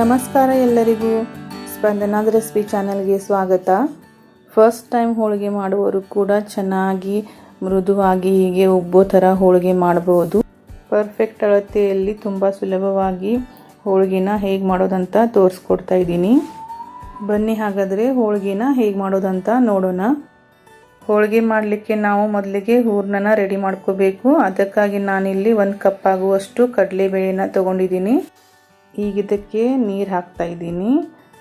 ನಮಸ್ಕಾರ ಎಲ್ಲರಿಗೂ. ಸ್ಪಂದನಾದ ರೆಸಿಪಿ ಚಾನಲ್ಗೆ ಸ್ವಾಗತ. ಫಸ್ಟ್ ಟೈಮ್ ಹೋಳಿಗೆ ಮಾಡುವವರು ಕೂಡ ಚೆನ್ನಾಗಿ, ಮೃದುವಾಗಿ ಹೀಗೆ ಉಬ್ಬೋ ಥರ ಹೋಳಿಗೆ ಮಾಡ್ಬೋದು. ಪರ್ಫೆಕ್ಟ್ ಅಳತೆಯಲ್ಲಿ ತುಂಬ ಸುಲಭವಾಗಿ ಹೋಳಿಗೆನ ಹೇಗೆ ಮಾಡೋದಂತ ತೋರಿಸ್ಕೊಡ್ತಾ ಇದ್ದೀನಿ. ಬನ್ನಿ ಹಾಗಾದರೆ ಹೋಳಿಗೆನ ಹೇಗೆ ಮಾಡೋದಂತ ನೋಡೋಣ. ಹೋಳಿಗೆ ಮಾಡಲಿಕ್ಕೆ ನಾವು ಮೊದಲಿಗೆ ಹೂರ್ಣನ ರೆಡಿ ಮಾಡ್ಕೋಬೇಕು. ಅದಕ್ಕಾಗಿ ನಾನಿಲ್ಲಿ ಒಂದು ಕಪ್ ಆಗುವಷ್ಟು ಕಡಲೆಬೇಳೆನ ತೊಗೊಂಡಿದ್ದೀನಿ. ಈಗ ಇದಕ್ಕೆ ನೀರು ಹಾಕ್ತಾ ಇದ್ದೀನಿ.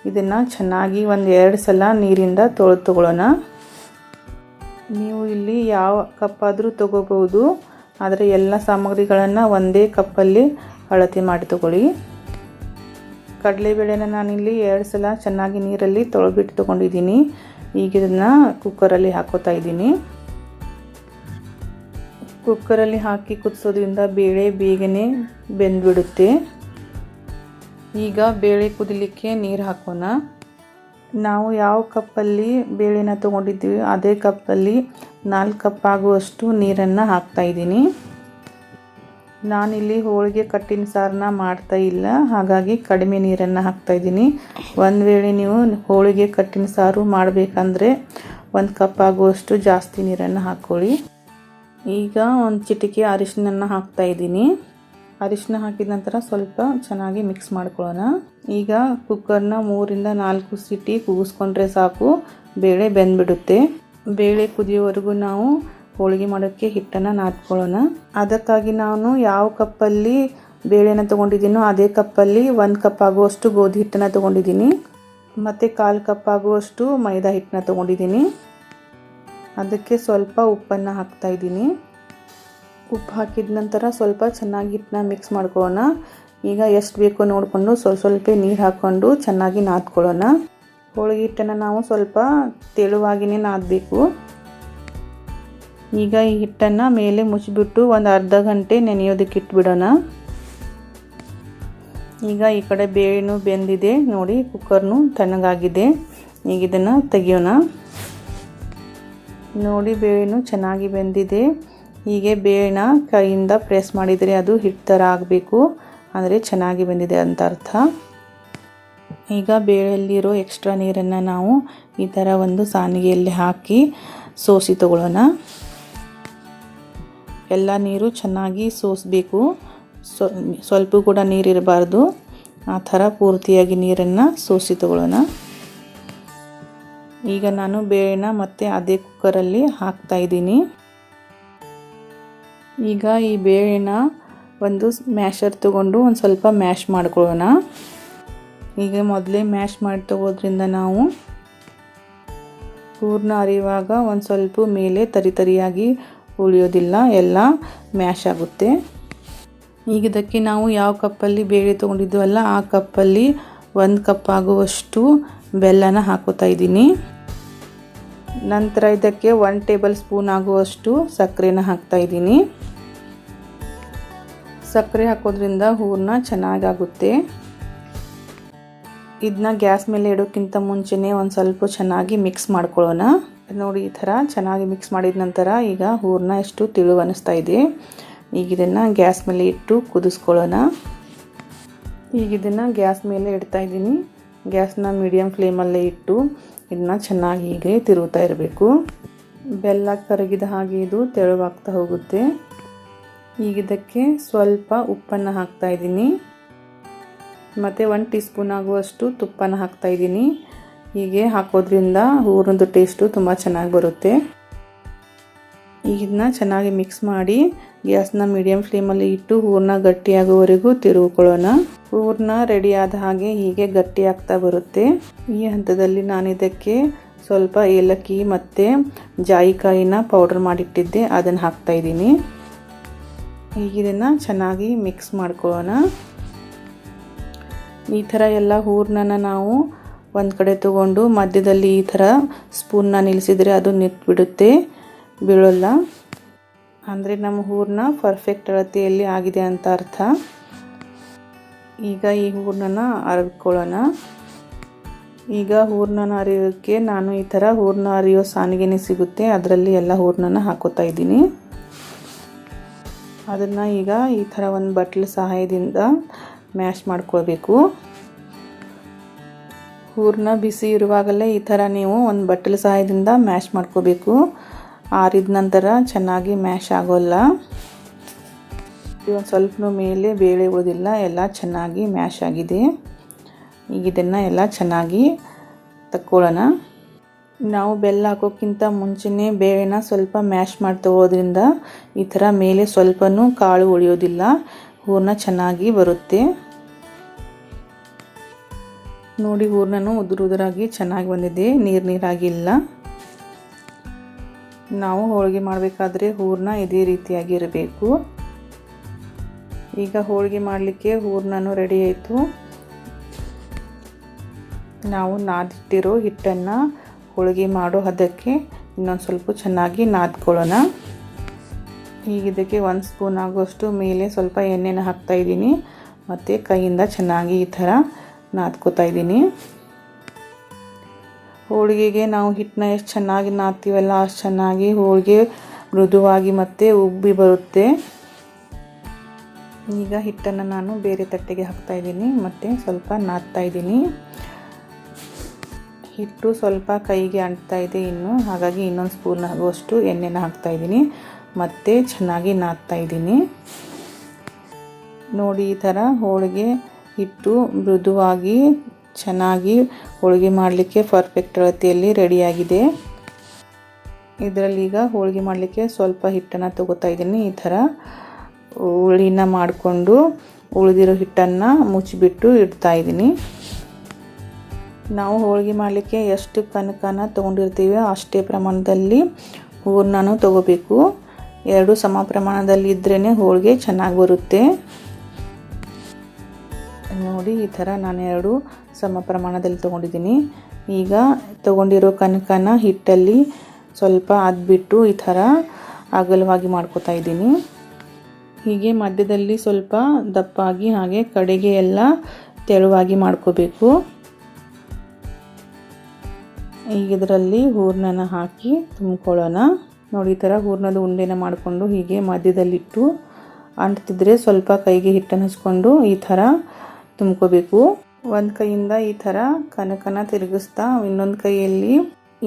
ಇದನ್ನು ಚೆನ್ನಾಗಿ ಒಂದು ಎರಡು ಸಲ ನೀರಿಂದ ತೊಳೆದು ನೀವು ಇಲ್ಲಿ ಯಾವ ಕಪ್ಪಾದರೂ ತೊಗೋಬೋದು ಆದರೆ ಎಲ್ಲ ಸಾಮಗ್ರಿಗಳನ್ನು ಒಂದೇ ಕಪ್ಪಲ್ಲಿ ಅಳತೆ ಮಾಡಿ ತಗೊಳ್ಳಿ. ಕಡಲೆಬೇಳೆನ ನಾನಿಲ್ಲಿ ಎರಡು ಸಲ ಚೆನ್ನಾಗಿ ನೀರಲ್ಲಿ ತೊಳೆಬಿಟ್ಟು ತೊಗೊಂಡಿದ್ದೀನಿ. ಈಗ ಇದನ್ನು ಕುಕ್ಕರಲ್ಲಿ ಹಾಕೋತಾ ಇದ್ದೀನಿ. ಕುಕ್ಕರಲ್ಲಿ ಹಾಕಿ ಕುದಿಸೋದ್ರಿಂದ ಬೇಳೆ ಬೇಗನೆ ಬೆಂದ್ಬಿಡುತ್ತೆ. ಈಗ ಬೇಳೆ ಕುದಿಲಿಕ್ಕೆ ನೀರು ಹಾಕೋಣ. ನಾವು ಯಾವ ಕಪ್ಪಲ್ಲಿ ಬೇಳೆನ ತೊಗೊಂಡಿದ್ದೀವಿ, ಅದೇ ಕಪ್ಪಲ್ಲಿ ನಾಲ್ಕು ಕಪ್ ಆಗುವಷ್ಟು ನೀರನ್ನು ಹಾಕ್ತಾಯಿದ್ದೀನಿ ನಾನಿಲ್ಲಿ ಹೋಳಿಗೆ ಕಟ್ಟಿನ ಸಾರನ್ನ ಮಾಡ್ತಾ ಇಲ್ಲ, ಹಾಗಾಗಿ ಕಡಿಮೆ ನೀರನ್ನು ಹಾಕ್ತಾಯಿದ್ದೀನಿ ಒಂದು ವೇಳೆ ನೀವು ಹೋಳಿಗೆ ಕಟ್ಟಿನ ಸಾರು ಮಾಡಬೇಕಂದ್ರೆ ಒಂದು ಕಪ್ ಆಗುವಷ್ಟು ಜಾಸ್ತಿ ನೀರನ್ನು ಹಾಕ್ಕೊಳ್ಳಿ ಈಗ ಒಂದು ಚಿಟಿಕೆ ಅರಿಶಿನನ್ನು ಹಾಕ್ತಾ ಇದ್ದೀನಿ. ಅರಿಶಿನ ಹಾಕಿದ ನಂತರ ಸ್ವಲ್ಪ ಚೆನ್ನಾಗಿ ಮಿಕ್ಸ್ ಮಾಡ್ಕೊಳ್ಳೋಣ. ಈಗ ಕುಕ್ಕರ್ನ ಮೂರಿಂದ ನಾಲ್ಕು ಸಿಟಿ ಕೂಗಿಸ್ಕೊಂಡ್ರೆ ಸಾಕು. ಬೇಳೆ ಬೆಂದ್ಬಿಡುತ್ತೆ. ಬೇಳೆ ಕುದಿಯೋವರೆಗೂ ನಾವು ಹೋಳಿಗೆ ಮಾಡೋಕ್ಕೆ ಹಿಟ್ಟನ್ನು ನಾದ್ಕೊಳ್ಳೋಣ. ಅದಕ್ಕಾಗಿ ನಾನು ಯಾವ ಕಪ್ಪಲ್ಲಿ ಬೇಳೆನ ತೊಗೊಂಡಿದ್ದೀನೋ ಅದೇ ಕಪ್ಪಲ್ಲಿ ಒಂದು ಕಪ್ ಆಗುವಷ್ಟು ಗೋಧಿ ಹಿಟ್ಟನ್ನು ತೊಗೊಂಡಿದ್ದೀನಿ. ಮತ್ತು ಕಾಲು ಕಪ್ ಆಗುವಷ್ಟು ಮೈದಾ ಹಿಟ್ಟನ್ನ ತೊಗೊಂಡಿದ್ದೀನಿ. ಅದಕ್ಕೆ ಸ್ವಲ್ಪ ಉಪ್ಪನ್ನು ಹಾಕ್ತಾ ಇದ್ದೀನಿ. ಉಪ್ಪು ಹಾಕಿದ ನಂತರ ಸ್ವಲ್ಪ ಚೆನ್ನಾಗಿ ಹಿಟ್ಟನ್ನ ಮಿಕ್ಸ್ ಮಾಡ್ಕೊಳ್ಳೋಣ. ಈಗ ಎಷ್ಟು ಬೇಕೋ ನೋಡಿಕೊಂಡು ಸ್ವಲ್ಪ ಸ್ವಲ್ಪ ನೀರು ಹಾಕ್ಕೊಂಡು ಚೆನ್ನಾಗಿ ನಾದ್ಕೊಳ್ಳೋಣ. ಹೋಳಿಗೆ ಹಿಟ್ಟನ್ನು ನಾವು ಸ್ವಲ್ಪ ತೆಳುವಾಗಿಯೇ ನಾದಬೇಕು. ಈಗ ಈ ಹಿಟ್ಟನ್ನು ಮೇಲೆ ಮುಚ್ಚಿಬಿಟ್ಟು ಒಂದು ಅರ್ಧ ಗಂಟೆ ನೆನೆಯೋದಕ್ಕೆ ಇಟ್ಬಿಡೋಣ. ಈಗ ಈ ಕಡೆ ಬೇಳೆನೂ ಬೆಂದಿದೆ. ನೋಡಿ, ಕುಕ್ಕರ್ನು ತಣ್ಣಗಾಗಿದೆ. ಈಗ ಇದನ್ನು ತೆಗಿಯೋಣ. ನೋಡಿ ಬೇಳೆನೂ ಚೆನ್ನಾಗಿ ಬೆಂದಿದೆ. ಹೀಗೆ ಬೇಳೆನ ಕೈಯಿಂದ ಪ್ರೆಸ್ ಮಾಡಿದರೆ ಅದು ಹಿಟ್ಟು ಥರ ಆಗಬೇಕು. ಅಂದರೆ ಚೆನ್ನಾಗಿ ಬಂದಿದೆ ಅಂತ ಅರ್ಥ. ಈಗ ಬೇಳೆಯಲ್ಲಿರೋ ಎಕ್ಸ್ಟ್ರಾ ನೀರನ್ನು ನಾವು ಈ ಥರ ಒಂದು ಸಾನಿಗೆಯಲ್ಲಿ ಹಾಕಿ ಸೋಸಿ ತಗೊಳ್ಳೋಣ. ಎಲ್ಲ ನೀರು ಚೆನ್ನಾಗಿ ಸೋಸಬೇಕು. ಸ್ವಲ್ಪ ಕೂಡ ನೀರಿರಬಾರ್ದು ಆ ಥರ ಪೂರ್ತಿಯಾಗಿ ನೀರನ್ನು ಸೋಸಿ ತಗೊಳ್ಳೋಣ. ಈಗ ನಾನು ಬೇಳೆನ ಮತ್ತೆ ಅದೇ ಕುಕ್ಕರಲ್ಲಿ ಹಾಕ್ತಾ ಇದ್ದೀನಿ. ಈಗ ಈ ಬೇಳೆನ ಒಂದು ಮ್ಯಾಶರ್ ತಗೊಂಡು ಒಂದು ಸ್ವಲ್ಪ ಮ್ಯಾಶ್ ಮಾಡ್ಕೊಳ್ಳೋಣ. ಈಗ ಮೊದಲೇ ಮ್ಯಾಶ್ ಮಾಡಿ ತಗೋದ್ರಿಂದ ನಾವು ಪೂರ್ಣ ಅರಿಯುವಾಗ ಒಂದು ಸ್ವಲ್ಪ ಮೇಲೆ ತರಿ ತರಿಯಾಗಿ ಉಳಿಯೋದಿಲ್ಲ, ಎಲ್ಲ ಮ್ಯಾಶ್ ಆಗುತ್ತೆ. ಈಗ ಇದಕ್ಕೆ ನಾವು ಯಾವ ಕಪ್ಪಲ್ಲಿ ಬೇಳೆ ತೊಗೊಂಡಿದ್ವಲ್ಲ, ಆ ಕಪ್ಪಲ್ಲಿ ಒಂದು ಕಪ್ ಆಗುವಷ್ಟು ಬೆಲ್ಲನ ಹಾಕೋತಾ ಇದ್ದೀನಿ. ನಂತರ ಇದಕ್ಕೆ ಒನ್ ಟೇಬಲ್ ಸ್ಪೂನ್ ಆಗುವಷ್ಟು ಸಕ್ಕರೆನ ಹಾಕ್ತಾ ಇದ್ದೀನಿ. ಸಕ್ಕರೆ ಹಾಕೋದ್ರಿಂದ ಹೂರ್ಣ ಚೆನ್ನಾಗಾಗುತ್ತೆ. ಇದನ್ನ ಗ್ಯಾಸ್ ಮೇಲೆ ಇಡೋಕ್ಕಿಂತ ಮುಂಚೆನೇ ಒಂದು ಸ್ವಲ್ಪ ಚೆನ್ನಾಗಿ ಮಿಕ್ಸ್ ಮಾಡ್ಕೊಳ್ಳೋಣ. ನೋಡಿ, ಈ ಥರ ಚೆನ್ನಾಗಿ ಮಿಕ್ಸ್ ಮಾಡಿದ ನಂತರ ಈಗ ಹೂರ್ಣ ಎಷ್ಟು ತಿಳು ಅನ್ನಿಸ್ತಾ ಇದೆ. ಈಗ ಇದನ್ನು ಗ್ಯಾಸ್ ಮೇಲೆ ಇಟ್ಟು ಕುದಿಸ್ಕೊಳ್ಳೋಣ. ಈಗ ಇದನ್ನು ಗ್ಯಾಸ್ ಮೇಲೆ ಇಡ್ತಾ ಇದ್ದೀನಿ. ಗ್ಯಾಸ್ನ ಮೀಡಿಯಮ್ ಫ್ಲೇಮಲ್ಲೇ ಇಟ್ಟು ಇದನ್ನ ಚೆನ್ನಾಗಿ ಹೀಗೆ ತಿರುಗುತ್ತಾ ಇರಬೇಕು. ಬೆಲ್ಲ ಕರಗಿದ ಹಾಗೆ ಇದು ತೆಳುವಾಗ್ತಾ ಹೋಗುತ್ತೆ. ಈಗ ಇದಕ್ಕೆ ಸ್ವಲ್ಪ ಉಪ್ಪನ್ನು ಹಾಕ್ತಾ ಇದ್ದೀನಿ. ಮತ್ತು ಒಂದು ಟೀ ಸ್ಪೂನ್ ಆಗುವಷ್ಟು ತುಪ್ಪನ ಹಾಕ್ತಾ ಇದ್ದೀನಿ. ಹೀಗೆ ಹಾಕೋದ್ರಿಂದ ಹೂರ್ಣದ ಟೇಸ್ಟು ತುಂಬ ಚೆನ್ನಾಗಿ ಬರುತ್ತೆ. ಇದನ್ನ ಚೆನ್ನಾಗಿ ಮಿಕ್ಸ್ ಮಾಡಿ ಗ್ಯಾಸ್ನ ಮೀಡಿಯಮ್ ಫ್ಲೇಮಲ್ಲಿ ಇಟ್ಟು ಹೂರನ್ನ ಗಟ್ಟಿಯಾಗುವವರೆಗೂ ತಿರುಗಿಕೊಳ್ಳೋಣ. ಹೂರನ್ನ ರೆಡಿಯಾದ ಹಾಗೆ ಹೀಗೆ ಗಟ್ಟಿ ಆಗ್ತಾ ಬರುತ್ತೆ. ಈ ಹಂತದಲ್ಲಿ ನಾನು ಇದಕ್ಕೆ ಸ್ವಲ್ಪ ಏಲಕ್ಕಿ ಮತ್ತು ಜಾಯಿಕಾಯಿನ ಪೌಡರ್ ಮಾಡಿಟ್ಟಿದ್ದೆ. ಅದನ್ನು ಹಾಕ್ತಾ ಇದ್ದೀನಿ. ಈಗ ಇದನ್ನು ಚೆನ್ನಾಗಿ ಮಿಕ್ಸ್ ಮಾಡ್ಕೊಳ್ಳೋಣ. ಈ ಥರ ಎಲ್ಲ ಹೂರ್ಣನ ನಾವು ಒಂದು ಕಡೆ ತಗೊಂಡು ಮಧ್ಯದಲ್ಲಿ ಈ ಥರ ಸ್ಪೂನ್ನ ನಿಲ್ಲಿಸಿದರೆ ಅದು ನಿಂತ್ಬಿಡುತ್ತೆ, ಬೀಳೋಲ್ಲ. ಅಂದರೆ ನಮ್ಮ ಹೂರ್ಣ ಪರ್ಫೆಕ್ಟ್ ಅಳತೆಯಲ್ಲಿ ಆಗಿದೆ ಅಂತ ಅರ್ಥ. ಈಗ ಈ ಹೂರ್ಣನ ಅರಿಕೊಳ್ಳೋಣ ಈಗ ಹೂರ್ನ ಅರಿಯೋಕ್ಕೆ ನಾನು ಈ ಥರ ಹೂರ್ಣ ಅರಿಯೋ ಸಾನಿಗೆನೇ ಸಿಗುತ್ತೆ. ಅದರಲ್ಲಿ ಎಲ್ಲ ಹೂರ್ಣನ ಹಾಕೋತಾ ಇದ್ದೀನಿ. ಅದನ್ನು ಈಗ ಈ ಥರ ಒಂದು ಬಟ್ಲ ಸಹಾಯದಿಂದ ಮ್ಯಾಶ್ ಮಾಡ್ಕೊಳ್ಬೇಕು. ಹೂರಣ ಬಿಸಿ ಇರುವಾಗಲೇ ಈ ಥರ ನೀವು ಒಂದು ಬಟ್ಟಲ ಸಹಾಯದಿಂದ ಮ್ಯಾಶ್ ಮಾಡ್ಕೋಬೇಕು ಆರಿದ ನಂತರ ಚೆನ್ನಾಗಿ ಮ್ಯಾಶ್ ಆಗೋಲ್ಲ. ಒಂದು ಸ್ವಲ್ಪ ಮೇಲೆ ಬೇಳೆ ಉಳಿದಿಲ್ಲ, ಎಲ್ಲ ಚೆನ್ನಾಗಿ ಮ್ಯಾಶ್ ಆಗಿದೆ. ಈಗ ಇದನ್ನು ಎಲ್ಲ ಚೆನ್ನಾಗಿ ತಕ್ಕೊಳ್ಳೋಣ. ನಾವು ಬೆಲ್ಲ ಹಾಕೋಕ್ಕಿಂತ ಮುಂಚೆನೇ ಬೇಳೆನ ಸ್ವಲ್ಪ ಮ್ಯಾಶ್ ಮಾಡಿ ತಗೊಳ್ಳೋದ್ರಿಂದ ಈ ಥರ ಮೇಲೆ ಸ್ವಲ್ಪನೂ ಕಾಳು ಉಳಿಯೋದಿಲ್ಲ. ಹೂರಣ ಚೆನ್ನಾಗಿ ಬರುತ್ತೆ. ನೋಡಿ, ಹೂರ್ಣನೂ ಉದುರು ಉದುರಾಗಿ ಚೆನ್ನಾಗಿ ಬಂದಿದೆ. ನೀರು ನೀರಾಗಿಲ್ಲ ನಾವು ಹೋಳಿಗೆ ಮಾಡಬೇಕಾದ್ರೆ ಹೂರ್ಣ ಇದೇ ರೀತಿಯಾಗಿ ಇರಬೇಕು. ಈಗ ಹೋಳಿಗೆ ಮಾಡಲಿಕ್ಕೆ ಹೂರ್ಣನೂ ರೆಡಿ ಆಯಿತು. ನಾವು ನಾದಿಟ್ಟಿರೋ ಹಿಟ್ಟನ್ನು ಹೋಳಿಗೆ ಮಾಡೋ ಹದಕ್ಕೆ ಇನ್ನೊಂದು ಸ್ವಲ್ಪ ಚೆನ್ನಾಗಿ ನಾದ್ಕೊಳ್ಳೋಣ. ಈಗ ಇದಕ್ಕೆ ಒಂದು ಸ್ಪೂನ್ ಆಗೋಷ್ಟು ಮೇಲೆ ಸ್ವಲ್ಪ ಎಣ್ಣೆನ ಹಾಕ್ತಾಯಿದ್ದೀನಿ ಮತ್ತು ಕೈಯಿಂದ ಚೆನ್ನಾಗಿ ಈ ಥರ ನಾದ್ಕೋತಾ ಇದ್ದೀನಿ. ಹೋಳಿಗೆಗೆ ನಾವು ಹಿಟ್ಟನ್ನ ಎಷ್ಟು ಚೆನ್ನಾಗಿ ನಾದ್ತೀವಲ್ಲ ಅಷ್ಟು ಚೆನ್ನಾಗಿ ಹೋಳಿಗೆ ಮೃದುವಾಗಿ ಮತ್ತು ಉಬ್ಬಿ ಬರುತ್ತೆ. ಈಗ ಹಿಟ್ಟನ್ನು ನಾನು ಬೇರೆ ತಟ್ಟೆಗೆ ಹಾಕ್ತಾಯಿದ್ದೀನಿ ಮತ್ತು ಸ್ವಲ್ಪ ನಾದ್ತಾ ಇದ್ದೀನಿ. ಹಿಟ್ಟು ಸ್ವಲ್ಪ ಕೈಗೆ ಅಂಟ್ತಾ ಇದೆ ಇನ್ನು, ಹಾಗಾಗಿ ಇನ್ನೊಂದು ಸ್ಪೂನ್ ಆಗುವಷ್ಟು ಎಣ್ಣೆನ ಹಾಕ್ತಾ ಇದ್ದೀನಿ. ಮತ್ತು ಚೆನ್ನಾಗಿ ನಾದ್ತಾ ಇದ್ದೀನಿ. ನೋಡಿ, ಈ ಥರ ಹೋಳಿಗೆ ಹಿಟ್ಟು ಮೃದುವಾಗಿ ಚೆನ್ನಾಗಿ ಹೋಳಿಗೆ ಮಾಡಲಿಕ್ಕೆ ಪರ್ಫೆಕ್ಟ್ ರೀತಿಯಲ್ಲಿ ರೆಡಿಯಾಗಿದೆ ಇದರಲ್ಲಿ ಈಗ ಹೋಳಿಗೆ ಮಾಡಲಿಕ್ಕೆ ಸ್ವಲ್ಪ ಹಿಟ್ಟನ್ನು ತಗೋತಾ ಇದ್ದೀನಿ. ಈ ಥರ ಹುಳಿನ ಮಾಡಿಕೊಂಡು ಉಳಿದಿರೋ ಹಿಟ್ಟನ್ನು ಮುಚ್ಚಿಬಿಟ್ಟು ಇಡ್ತಾ ಇದ್ದೀನಿ. ನಾವು ಹೋಳಿಗೆ ಮಾಡಲಿಕ್ಕೆ ಎಷ್ಟು ಕನಕನ ತೊಗೊಂಡಿರ್ತೀವಿ ಅಷ್ಟೇ ಪ್ರಮಾಣದಲ್ಲಿ ಹೂರ್ಣನೂ ತೊಗೋಬೇಕು. ಎರಡು ಸಮ ಪ್ರಮಾಣದಲ್ಲಿ ಇದ್ರೇ ಹೋಳಿಗೆ ಚೆನ್ನಾಗಿ ಬರುತ್ತೆ. ನೋಡಿ, ಈ ಥರ ನಾನು ಎರಡು ಸಮ ಪ್ರಮಾಣದಲ್ಲಿ ತೊಗೊಂಡಿದ್ದೀನಿ. ಈಗ ತೊಗೊಂಡಿರೋ ಕನಕನ ಹಿಟ್ಟಲ್ಲಿ ಸ್ವಲ್ಪ ಅದ್ಬಿಟ್ಟು ಈ ಥರ ಅಗಲವಾಗಿ ಮಾಡ್ಕೋತಾ ಇದ್ದೀನಿ. ಹೀಗೆ ಮಧ್ಯದಲ್ಲಿ ಸ್ವಲ್ಪ ದಪ್ಪಾಗಿ ಹಾಗೆ ಕಡೆಗೆ ಎಲ್ಲ ತೆಳುವಾಗಿ ಮಾಡ್ಕೋಬೇಕು. ಈಗ ಇದರಲ್ಲಿ ಹೂರ್ಣನ ಹಾಕಿ ತುಂಬ್ಕೊಳ್ಳೋಣ. ನೋಡಿ, ಈ ಥರ ಹೂರ್ಣದ ಉಂಡೆನ ಮಾಡಿಕೊಂಡು ಹೀಗೆ ಮಧ್ಯದಲ್ಲಿಟ್ಟು ಅಂಟ್ತಿದ್ರೆ ಸ್ವಲ್ಪ ಕೈಗೆ ಹಿಟ್ಟನ್ನು ಹಚ್ಕೊಂಡು ಈ ಥರ ತುಂಬ್ಕೋಬೇಕು. ಒಂದು ಕೈಯಿಂದ ಈ ಥರ ಕನಕನ ತಿರುಗಿಸ್ತಾ ಇನ್ನೊಂದು ಕೈಯಲ್ಲಿ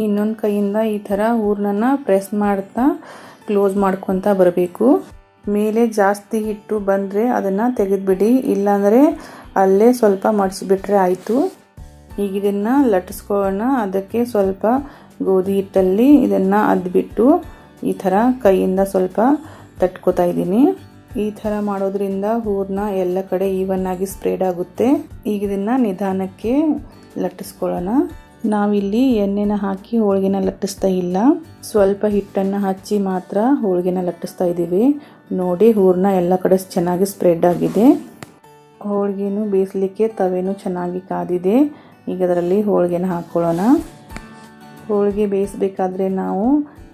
ಇನ್ನೊಂದು ಕೈಯಿಂದ ಈ ಥರ ಹೂರ್ಣನ ಪ್ರೆಸ್ ಮಾಡ್ತಾ ಕ್ಲೋಸ್ ಮಾಡ್ಕೊತಾ ಬರಬೇಕು. ಮೇಲೆ ಜಾಸ್ತಿ ಹಿಟ್ಟು ಬಂದರೆ ಅದನ್ನು ತೆಗೆದುಬಿಡಿ. ಇಲ್ಲಾಂದರೆ ಅಲ್ಲೇ ಸ್ವಲ್ಪ ಮಡಿಸಿಬಿಟ್ರೆ ಆಯಿತು. ಈಗ ಇದನ್ನು ಲಟ್ಟಿಸ್ಕೊಳ್ಳೋಣ ಅದಕ್ಕೆ ಸ್ವಲ್ಪ ಗೋಧಿ ಹಿಟ್ಟಲ್ಲಿ ಇದನ್ನು ಅದ್ಬಿಟ್ಟು ಈ ಥರ ಕೈಯಿಂದ ಸ್ವಲ್ಪ ತಟ್ಕೋತಾ ಇದ್ದೀನಿ. ಈ ಥರ ಮಾಡೋದ್ರಿಂದ ಹೂರ್ನ ಎಲ್ಲ ಕಡೆ ಈವನ್ ಆಗಿ ಸ್ಪ್ರೆಡ್ ಆಗುತ್ತೆ. ಈಗ ಇದನ್ನು ನಿಧಾನಕ್ಕೆ ಲಟ್ಟಿಸ್ಕೊಳ್ಳೋಣ ನಾವಿಲ್ಲಿ ಎಣ್ಣೆನ ಹಾಕಿ ಹೋಳಿಗೆನ ಲಟ್ಟಿಸ್ತಾ ಇಲ್ಲ. ಸ್ವಲ್ಪ ಹಿಟ್ಟನ್ನು ಹಚ್ಚಿ ಮಾತ್ರ ಹೋಳಿಗೆನ ಲಟ್ಟಿಸ್ತಾ ಇದ್ದೀವಿ. ನೋಡಿ ಹೂರ್ನ ಎಲ್ಲ ಕಡೆ ಚೆನ್ನಾಗಿ ಸ್ಪ್ರೆಡ್ ಆಗಿದೆ. ಹೋಳಿಗೆನೂ ಬೇಯಿಸ್ಲಿಕ್ಕೆ ತವೆನೂ ಚೆನ್ನಾಗಿ ಕಾದಿದೆ. ಈಗ ಅದರಲ್ಲಿ ಹೋಳಿಗೆನ ಹಾಕ್ಕೊಳ್ಳೋಣ. ಹೋಳಿಗೆ ಬೇಯಿಸಬೇಕಾದ್ರೆ ನಾವು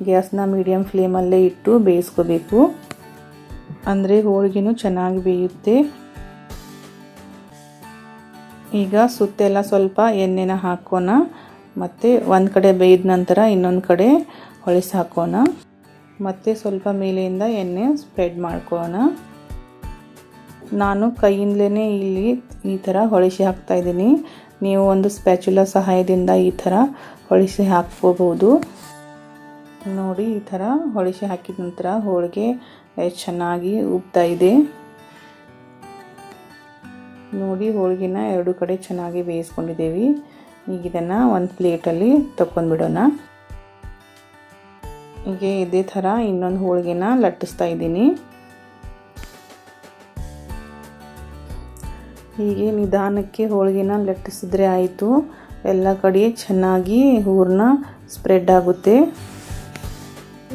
ಗ್ಯಾಸ್ನ ಮೀಡಿಯಮ್ ಫ್ಲೇಮಲ್ಲೇ ಇಟ್ಟು ಬೇಯಿಸ್ಕೋಬೇಕು. ಅಂದರೆ ಹೋಳಿಗೆನೂ ಚೆನ್ನಾಗಿ ಬೇಯುತ್ತೆ. ಈಗ ಸುತ್ತೆಲ್ಲ ಸ್ವಲ್ಪ ಎಣ್ಣೆನ ಹಾಕೋಣ ಮತ್ತು ಒಂದು ಕಡೆ ಬೇಯ್ದ ನಂತರ ಇನ್ನೊಂದು ಕಡೆ ಹೊಳಿಸಿ ಹಾಕೋಣ ಮತ್ತು ಸ್ವಲ್ಪ ಮೇಲೆಯಿಂದ ಎಣ್ಣೆ ಸ್ಪ್ರೆಡ್ ಮಾಡ್ಕೋಣ ನಾನು ಕೈಯಿಂದಲೇ ಇಲ್ಲಿ ಈ ಥರ ಹೊಳಿಸಿ ಹಾಕ್ತಾ ಇದ್ದೀನಿ. ನೀವು ಒಂದು ಸ್ಪ್ಯಾಚುಲ ಸಹಾಯದಿಂದ ಈ ಥರ ಹೊಳಿಸಿ ಹಾಕ್ಕೋಬೋದು ನೋಡಿ, ಈ ಥರ ಹೊಳಿಸಿ ಹಾಕಿದ ನಂತರ ಹೋಳಿಗೆ ಚೆನ್ನಾಗಿ ಉಬ್ತಾ ಇದೆ. ನೋಡಿ, ಹೋಳಿಗೆನ ಎರಡು ಕಡೆ ಚೆನ್ನಾಗಿ ಬೇಯಿಸ್ಕೊಂಡಿದ್ದೀವಿ. ಈಗ ಇದನ್ನು ಒಂದು ಪ್ಲೇಟಲ್ಲಿ ತಗೊಂಡ್ಬಿಡೋಣ ಹೀಗೆ ಇದೇ ಥರ ಇನ್ನೊಂದು ಹೋಳಿಗೆನ ಲಟ್ಟಿಸ್ತಾ ಇದ್ದೀನಿ. ಹೀಗೆ ನಿಧಾನಕ್ಕೆ ಹೋಳಿಗೆನ ಲಟ್ಟಿಸಿದ್ರೆ ಆಯಿತು. ಎಲ್ಲ ಕಡೆ ಚೆನ್ನಾಗಿ ಹೂರಣ ಸ್ಪ್ರೆಡ್ ಆಗುತ್ತೆ.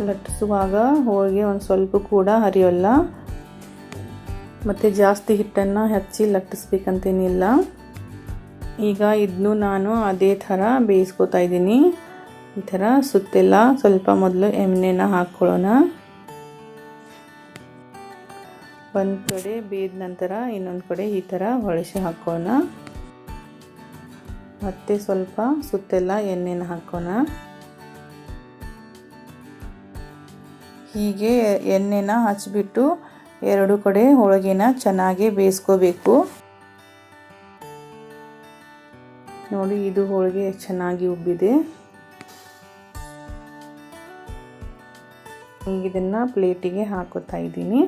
ಲಟ್ಟಿಸುವಾಗ ಹೋಳಿಗೆ ಒಂದು ಸ್ವಲ್ಪ ಕೂಡ ಹರಿಯೋಲ್ಲ. ಮತ್ತು ಜಾಸ್ತಿ ಹಿಟ್ಟನ್ನು ಹಚ್ಚಿ ಲಟ್ಟಿಸ್ಬೇಕಂತೇನಿಲ್ಲ. ಈಗ ಇದನ್ನು ನಾನು ಅದೇ ಥರ ಬೇಯಿಸ್ಕೋತಾ ಇದ್ದೀನಿ. ಈ ಥರ ಸುತ್ತೆಲ್ಲ ಸ್ವಲ್ಪ ಮೊದಲು ಎಣ್ಣೆನ ಹಾಕ್ಕೊಳ್ಳೋಣ. ಒಂದು ಕಡೆ ಬೇಯ್ದ ನಂತರ ಇನ್ನೊಂದು ಕಡೆ ಈ ಥರ ಹೊಳಸಿ ಹಾಕೋಣ. ಮತ್ತೆ ಸ್ವಲ್ಪ ಸುತ್ತೆಲ್ಲ ಎಣ್ಣೆನ ಹಾಕೋಣ. ಹೀಗೆ ಎಣ್ಣೆನ ಹಚ್ಚಿಬಿಟ್ಟು ಎರಡು ಕಡೆ ಹೋಳಿಗೆನ ಚೆನ್ನಾಗಿ ಬೇಯಿಸ್ಕೋಬೇಕು. ನೋಡಿ ಇದು ಹೋಳಿಗೆ ಚೆನ್ನಾಗಿ ಉಬ್ಬಿದೆ. ಈಗ ಇದನ್ನು ಪ್ಲೇಟಿಗೆ ಹಾಕೋತಾ ಇದ್ದೀನಿ.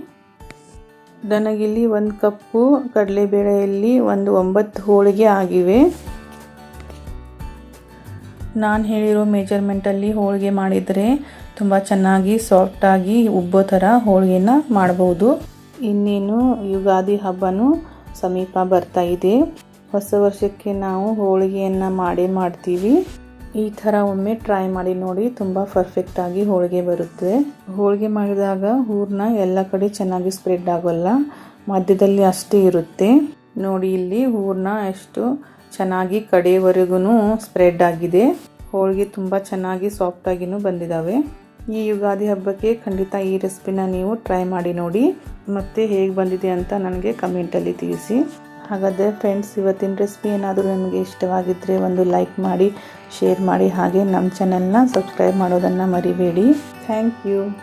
ನನಗಿಲ್ಲಿ ಒಂದು ಕಪ್ಪು, ಕಡಲೆಬೇಳೆಯಲ್ಲಿ ಒಂದು ಒಂಬತ್ತು ಹೋಳಿಗೆ ಆಗಿವೆ. ನಾನು ಹೇಳಿರೋ ಮೆಜರ್ಮೆಂಟಲ್ಲಿ ಹೋಳಿಗೆ ಮಾಡಿದರೆ ತುಂಬ ಚೆನ್ನಾಗಿ ಸಾಫ್ಟಾಗಿ ಉಬ್ಬೋ ಥರ ಹೋಳಿಗೆನ ಮಾಡ್ಬೋದು. ಇನ್ನೇನು ಯುಗಾದಿ ಹಬ್ಬನೂ ಸಮೀಪ ಬರ್ತಾ ಇದೆ. ಹೊಸ ವರ್ಷಕ್ಕೆ ನಾವು ಹೋಳಿಗೆಯನ್ನು ಮಾಡೇ ಮಾಡ್ತೀವಿ. ಈ ಥರ ಒಮ್ಮೆ ಟ್ರೈ ಮಾಡಿ ನೋಡಿ ತುಂಬ ಪರ್ಫೆಕ್ಟಾಗಿ ಹೋಳಿಗೆ ಬರುತ್ತೆ. ಹೋಳಿಗೆ ಮಾಡಿದಾಗ ಹೂರ್ನ ಎಲ್ಲ ಕಡೆ ಚೆನ್ನಾಗಿ ಸ್ಪ್ರೆಡ್ ಆಗೋಲ್ಲ. ಮಧ್ಯದಲ್ಲಿ ಅಷ್ಟೇ ಇರುತ್ತೆ. ನೋಡಿ ಇಲ್ಲಿ ಹೂರ್ನ ಎಷ್ಟು ಚೆನ್ನಾಗಿ ಕಡೆಯವರೆಗೂ ಸ್ಪ್ರೆಡ್ ಆಗಿದೆ. ಹೋಳಿಗೆ ತುಂಬ ಚೆನ್ನಾಗಿ ಸಾಫ್ಟಾಗಿನೂ ಬಂದಿದ್ದಾವೆ ಈ ಯುಗಾದಿ ಹಬ್ಬಕ್ಕೆ ಖಂಡಿತ ಈ ರೆಸಿಪಿನ ನೀವು ಟ್ರೈ ಮಾಡಿ ನೋಡಿ. ಮತ್ತು ಹೇಗೆ ಬಂದಿದೆ ಅಂತ ನನಗೆ ಕಮೆಂಟಲ್ಲಿ ತಿಳಿಸಿ. ಹಾಗಾದರೆ ಫ್ರೆಂಡ್ಸ್ ಇವತ್ತಿನ ರೆಸಿಪಿ ಏನಾದರೂ ನಿಮಗೆ ಇಷ್ಟವಾಗಿದ್ದರೆ ಒಂದು ಲೈಕ್ ಮಾಡಿ ಶೇರ್ ಮಾಡಿ, ಹಾಗೆ ನಮ್ಮ ಚಾನೆಲ್ನ ಸಬ್ಸ್ಕ್ರೈಬ್ ಮಾಡೋದನ್ನು ಮರಿಬೇಡಿ. Thank you